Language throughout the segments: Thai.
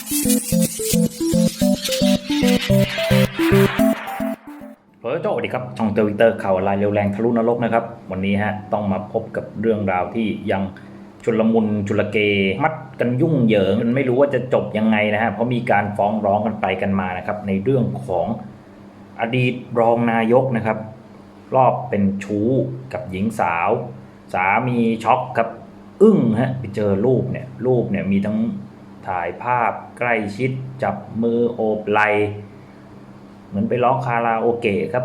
เฮ้ยโจ้สวัสดีครับ ช่องเตอร์วิเตอร์ข่าวออนไลน์เร็วแรงทะลุนรกนะครับ วันนี้ฮะต้องมาพบกับเรื่องราวที่ยังชุลมุนชุลเก มัดกันยุ่งเหยิงมันไม่รู้ว่าจะจบยังไงนะฮะเพราะมีการฟ้องร้องกันไปกันมานะครับ ในเรื่องของอดีตรองนายกนะครับ รอบเป็นชู้กับหญิงสาว สามีช็อกครับ อึ้งฮะไปเจอรูปเนี่ยรูปเนี่ยมีทั้ง ถ่ายภาพใกล้ชิดจับมือโอบไหลเหมือนไปร้องคาราโอเกะครับ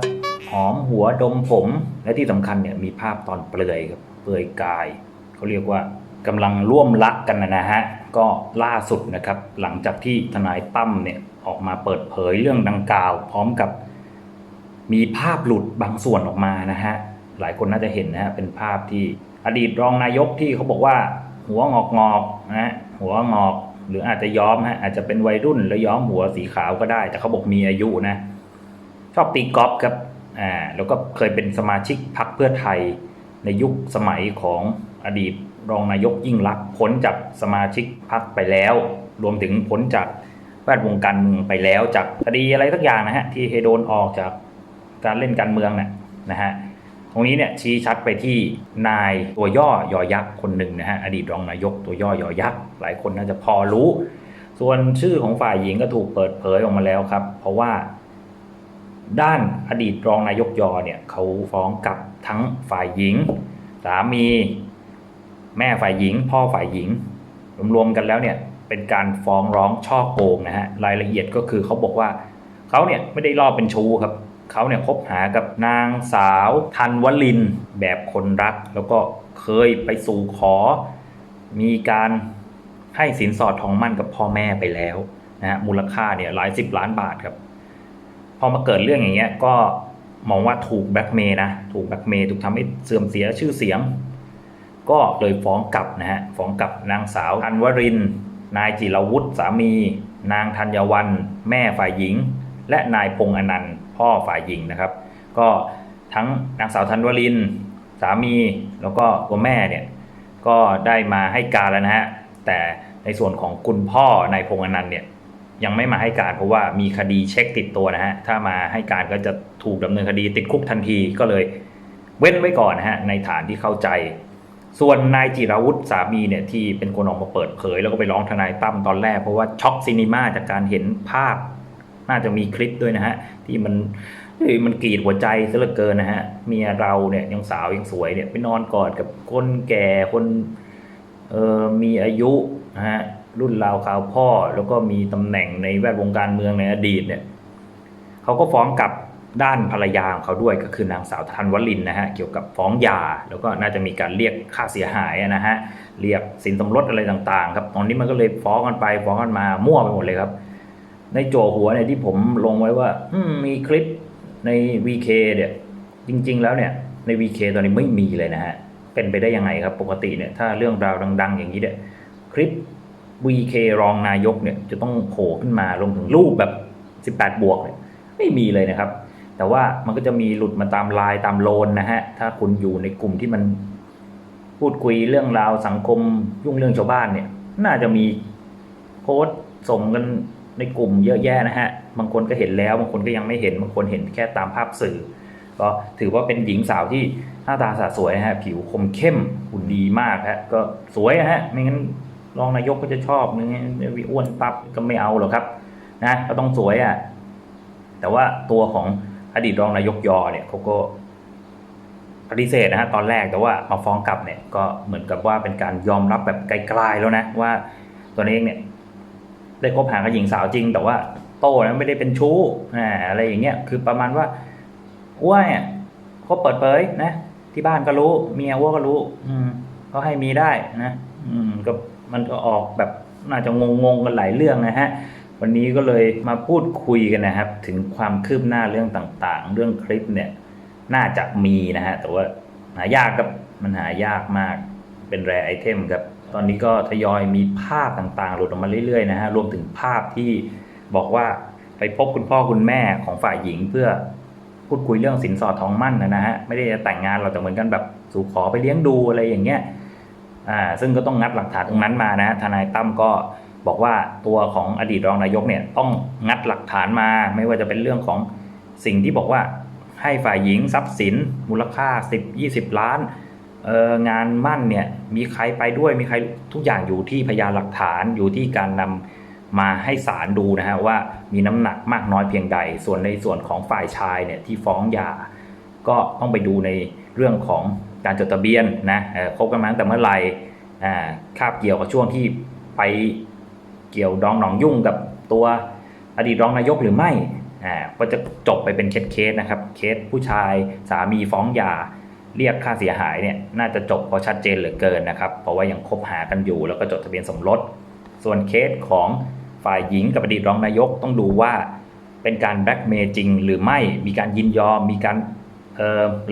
หอมหัวดมผม และที่สำคัญเนี่ยมีภาพตอนเปลือยครับเปลือยกาย เขาเรียกว่ากำลังร่วมรักกันนะฮะ ก็ล่าสุดนะครับ หลังจากที่ทนายตั้มเนี่ยออกมาเปิดเผยเรื่องดังกล่าว พร้อมกับ มีภาพหลุดบางส่วนออกมานะฮะ หลายคนน่าจะเห็นนะฮะเป็นภาพที่อดีตรองนายกที่เขาบอกว่า หัวงอกงอกนะฮะหัวงอก หรืออาจจะย้อมฮะอาจจะเป็นวัยรุ่นแล้วย้อมหัวสีขาวก็ได้ แต่เขาบอกมีอายุนะ ชอบตีกอล์ฟครับอ่าแล้วก็เคยเป็นสมาชิกพรรคเพื่อไทยในยุคสมัยของอดีตรองนายกยิ่งลักษณ์พ้นจากสมาชิกพรรคไปแล้ว รวมถึงพ้นจากแวดวงการเมืองไปแล้วจากคดีอะไรสักอย่างนะฮะที่เคยโดนออกจากการเล่นการเมืองเนี่ยนะฮะ ตรงนี้เนี่ยชี้ชัดไปที่นายตัวย่อยอยักษ์คนหนึ่งนะฮะอดีตรองนายกตัวย่อยอยักษ์หลายคนน่าจะพอรู้ ส่วนชื่อของฝ่ายหญิงก็ถูกเปิดเผยออกมาแล้วครับ เพราะว่า ด้านอดีตรองนายกยอเนี่ยเขาฟ้องกับทั้งฝ่ายหญิงสามี แม่ฝ่ายหญิง พ่อฝ่ายหญิง รวมๆกันแล้วเนี่ยเป็นการฟ้องร้องช่อโกงนะฮะรายละเอียดก็คือเขาบอกว่าเขาเนี่ยไม่ได้ลอบเป็นชู้ครับ เขาเนี่ยคบหากับนางสาวธันวลินแบบคนรัก แล้วก็เคยไปสู่ขอ มีการให้สินสอดทองมั่นกับพ่อแม่ไปแล้วนะฮะมูลค่าเนี่ยหลายสิบล้านบาทครับพอมาเกิดเรื่องอย่างเงี้ยก็มองว่าถูกแบล็กเมย์นะถูกแบล็กเมย์ถูกทำให้เสื่อมเสียชื่อเสียง ก็เลยฟ้องกลับนะฮะฟ้องกลับนางสาวอันวริน นายจิรวุฒิสามี นางธัญวัน แม่ฝ่ายหญิง และนายพงษ์อนันต์ พ่อฝ่ายหญิงนะครับ ก็ทั้งนางสาวธันวรินสามีแล้วก็ตัวแม่เนี่ยก็ได้มาให้การแล้วนะฮะแต่ในส่วนของคุณพ่อนายพงษ์อนันต์เนี่ยยังไม่มาให้การเพราะว่ามีคดีเช็คติดตัวนะฮะถ้ามาให้การก็จะถูกดำเนินคดีติดคุกทันทีก็เลยเว้นไว้ก่อนนะฮะในฐานที่เข้าใจ ส่วนนายจิราวุฒิสามีเนี่ยที่เป็นคนออกมาเปิดเผย แล้วก็ไปร้องทนายตั้มตอนแรกเพราะว่าช็อกซีนีมาจากการเห็นภาพ น่าจะมีคลิปด้วยนะฮะ ที่มันเฮ้ยมันกรีดหัวใจซะเหลือเกินนะฮะเมียเราเนี่ยยังสาวยังสวยเนี่ยไปนอนกอดกับคนแก่คนเออมีอายุนะฮะรุ่นราวคราวพ่อแล้วก็มีตำแหน่งในแวดวงการเมืองในอดีตเนี่ยเขาก็ฟ้องกับด้านภรรยาของเขาด้วยก็คือนางสาวธันวลินนะฮะเกี่ยวกับฟ้องหย่าแล้วก็น่าจะมีการเรียกค่าเสียหายนะฮะเรียกสินสมรสอะไรต่างๆ ครับตอนนี้มันก็เลยฟ้องกันไปฟ้องกันมามั่วไปหมดเลยครับ ในโจหัวเนี่ยที่ผมลงไว้ว่ามมีคลิปใน VK เนี่ย จริง ๆ แล้วเนี่ยใน VK ตอนนี้ไม่มีเลยนะฮะ เป็นไปได้ยังไงครับปกติเนี่ยถ้าเรื่องราวดัง ๆ อย่างนี้เนี่ยคลิป VK รองนายกเนี่ยจะต้องโผล่ขึ้นมาลงถึงรูปแบบ 18 บวกเนี่ยไม่มีเลยนะครับ แต่ว่ามันก็จะมีหลุดมาตามไลน์ตามโลนนะฮะ ถ้าคุณอยู่ในกลุ่มที่มันพูดคุยเรื่องราวสังคมยุ่งเรื่องชาวบ้านเนี่ย น่าจะมีโพสต์ส่งกัน ในกลุ่มเยอะแยะนะฮะ บางคนก็เห็นแล้ว บางคนก็ยังไม่เห็น บางคนเห็นแค่ตามภาพสื่อ ก็ถือว่าเป็นหญิงสาวที่หน้าตาสะสวยนะฮะ ผิวคมเข้ม หุ่นดีมากฮะ ก็สวยนะฮะ ไม่งั้นรองนายกก็จะชอบนึงวิอ้วนปั๊บก็ไม่เอาหรอกครับ นะ ก็ต้องสวยอะ แต่ว่าตัวของอดีตรองนายกยอเนี่ยเขาก็ปฏิเสธนะฮะตอนแรกแต่ว่ามาฟ้องกลับเนี่ยก็เหมือนกับว่าเป็นการยอมรับแบบไกลๆแล้วนะว่าตัวเองเนี่ย ได้คบหากับหญิงสาวจริง แต่ว่าโต้นะไม่ได้เป็นชู้อ่าอะไรอย่างเงี้ยคือประมาณว่าอ้วนเนี่ยเขาเปิดเผยนะ ที่บ้านก็รู้ เมียอ้วก็รู้ อืมเขาให้มีได้นะ อืมก็มันก็ออกแบบน่าจะงงๆกันหลายเรื่องนะฮะวันนี้ก็เลยมาพูดคุยกันนะครับ ถึงความคืบหน้าเรื่องต่างๆ เรื่องคลิปเนี่ย น่าจะมีนะฮะแต่ว่าหายากครับมันหายากมากเป็นแรไอเทมครับ ตอนนี้ก็ทยอยมีภาพต่างๆ หลุดออกมาเรื่อยๆนะฮะรวมถึงภาพที่บอกว่าไปพบคุณพ่อคุณแม่ของฝ่ายหญิงเพื่อพูดคุยเรื่องสินสอดทองมั่นนะฮะไม่ได้จะแต่งงานเราแต่เหมือนกันแบบสู่ขอไปเลี้ยงดูอะไรอย่างเงี้ยอ่าซึ่งก็ต้องงัดหลักฐานตรงนั้นมานะฮะทนายตั้มก็บอกว่าตัวของอดีตรองนายกเนี่ยต้องงัดหลักฐานมา ไม่ว่าจะเป็นเรื่องของสิ่งที่บอกว่าให้ฝ่ายหญิงทรัพย์สินมูลค่า 10-20 ล้าน งานมั่นเนี่ยมีใครไปด้วยมีใครทุกอย่างอยู่ที่พยานหลักฐานอยู่ที่การนำมาให้ศาลดูนะฮะว่ามีน้ำหนักมากน้อยเพียงใด ส่วนในส่วนของฝ่ายชายเนี่ยที่ฟ้องหย่าก็ต้องไปดูในเรื่องของการจดทะเบียนนะคบกันมาตั้งแต่เมื่อไหร่อ่าคาบเกี่ยวกับช่วงที่ไปเกี่ยวดองหนองยุ่งกับตัวอดีตรองนายกหรือไม่ก็จะจบไปเป็นเคสๆนะครับ เคสผู้ชายสามีฟ้องหย่า เรียกค่าเสียหายเนี่ยน่าจะจบพราะชัดเจนเหลือเกินนะครับ เพราะว่ายังคบหากันอยู่แล้วก็จดทะเบียนสมรส ส่วนเคสของฝ่ายหญิงกับอดีตรองนายกต้องดูว่าเป็นการแบ็กเมย์จริงหรือไม่มีการยินยอม มีการ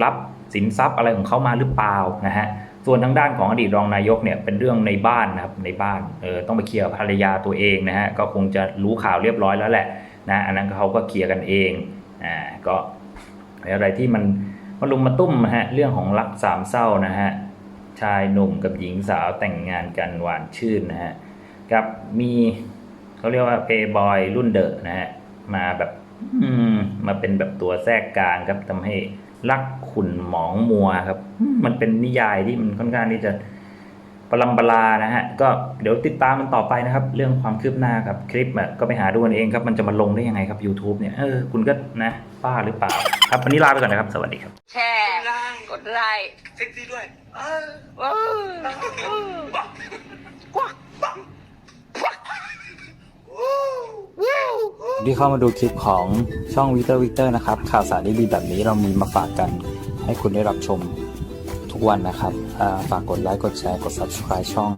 รับสินทรัพย์อะไรของเขามาหรือเปล่านะฮะส่วนทางด้านของอดีตรองนายกเนี่ยเป็นเรื่องในบ้านนะครับในบ้านเออต้องไปเคลียร์ภรรยาตัวเองนะฮะก็คงจะรู้ข่าวเรียบร้อยแล้วแหละนะอันนั้นเขาก็เคลียร์กันเองอ่าก็อะไรที่มัน มาลุมมาตุ้มนะฮะเรื่องของรักสามเศร้านะฮะชายหนุ่มกับหญิงสาวแต่งงานกันหวานชื่นนะฮะกับมีเขาเรียกว่าเพย์บอยรุ่นเดอะนะฮะมาแบบอืมมาเป็นแบบตัวแทรกกลางครับทำให้รักขุนหมองมัวครับ มันเป็นนิยายที่มันค่อนข้างที่จะ ประลำปลานะฮะก็เดี๋ยวติดตามมันต่อไปนะครับ เรื่องความคืบหน้าครับคลิปอะก็ไปหาดูกันเองครับมันจะมาลงได้ยังไงครับ YouTube เนี่ยเออคุณก็นะป้าหรือเปล่า ครับวันนี้ลาไปก่อนนะครับ สวัสดีครับ แชร์กดไลค์เซ็กซี่ด้วยเออว้าวว้าวที่เข้ามาดูคลิปของช่องวิเตอร์วิเตอร์นะครับ ข่าวสารดีๆแบบนี้เรามีมาฝากกันให้คุณได้รับชม วันนะครับฝากกดไลค์กดแชร์กด subscribe ช่อง